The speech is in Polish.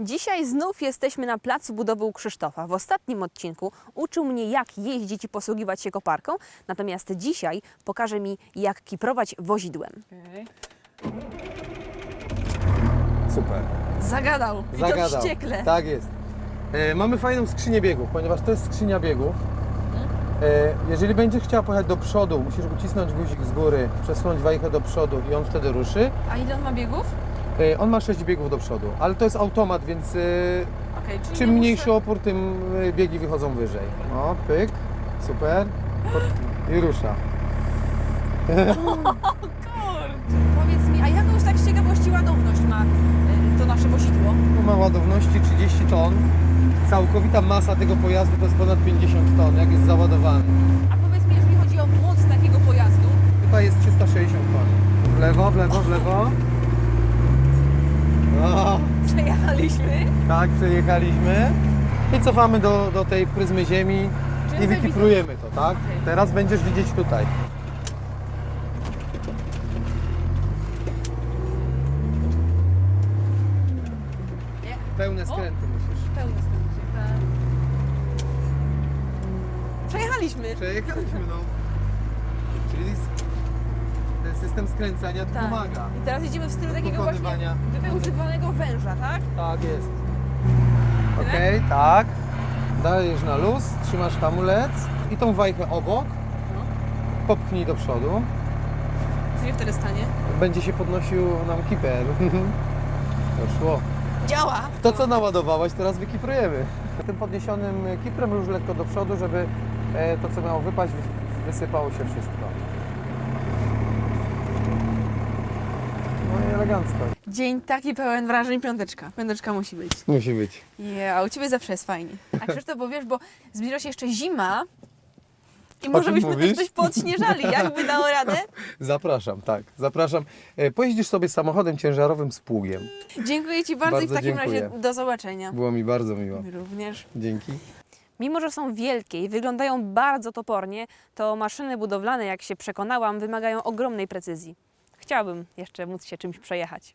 Dzisiaj znów jesteśmy na placu budowy u Krzysztofa. W ostatnim odcinku uczył mnie, jak jeździć i posługiwać się koparką, natomiast dzisiaj pokaże mi, jak kiprować wozidłem. Super. Zagadał. I Zagadał. to wściekle. Tak jest. E, mamy fajną skrzynię biegów, ponieważ to jest skrzynia biegów. E, jeżeli będziesz chciała pojechać do przodu, musisz ucisnąć guzik z góry, przesunąć wajchę do przodu i on wtedy ruszy. A ile on ma biegów? E, on ma 6 biegów do przodu, ale to jest automat, więc Okej, czyli czym nie mniejszy muszę- opór, tym e, biegi wychodzą wyżej. O, pyk, super. I rusza. Kurczę, powiedz mi, a jaką już tak z ciekawości ładowność ma y, to nasze wozidło? Tu ma ładowności 30 ton. Całkowita masa tego pojazdu to jest ponad 50 ton, jak jest załadowany. A powiedz mi, jeżeli chodzi o moc takiego pojazdu, Tutaj jest 360 ton. W lewo, w lewo, w lewo. O, przejechaliśmy. tak, przejechaliśmy. I cofamy do, do tej pryzmy ziemi Czyli i tutaj wykiprujemy to, tak? Okej. Teraz będziesz widzieć tutaj. Nie. Pełne skręty musisz. Pełno tak. Przejechaliśmy. Przejechaliśmy, no. Czyli system skręcania tu Tak. pomaga. I teraz idziemy w stylu takiego właśnie wypełzywanego węża, tak? Tak jest. Okej, tak. Dajesz na luz, trzymasz hamulec i tą wajchę obok. Popchnij do przodu. Co się wtedy stanie? Będzie się podnosił nam kiper. Poszło. Działa! To co naładowałaś, teraz wykiprujemy. Tym podniesionym kiprem już lekko do przodu, żeby e, to co miało wypaść, wy- wysypało się wszystko. No i elegancko. Dzień taki pełen wrażeń, piąteczka. Piąteczka musi być. Musi być. Nie, a u Ciebie zawsze jest fajnie. A Krzysztof, bo wiesz, bo zbliża się jeszcze zima i O może czym byśmy mówisz? też coś podśnieżali. Jakby dało radę? Zapraszam, tak. Zapraszam. E, Pojeździsz sobie samochodem ciężarowym z pługiem. Dziękuję Ci bardzo, i w Bardzo takim dziękuję. razie do zobaczenia. Było mi bardzo miło. Również. Dzięki. Mimo, że są wielkie i wyglądają bardzo topornie, to maszyny budowlane, jak się przekonałam, wymagają ogromnej precyzji. Chciałabym jeszcze móc się czymś przejechać.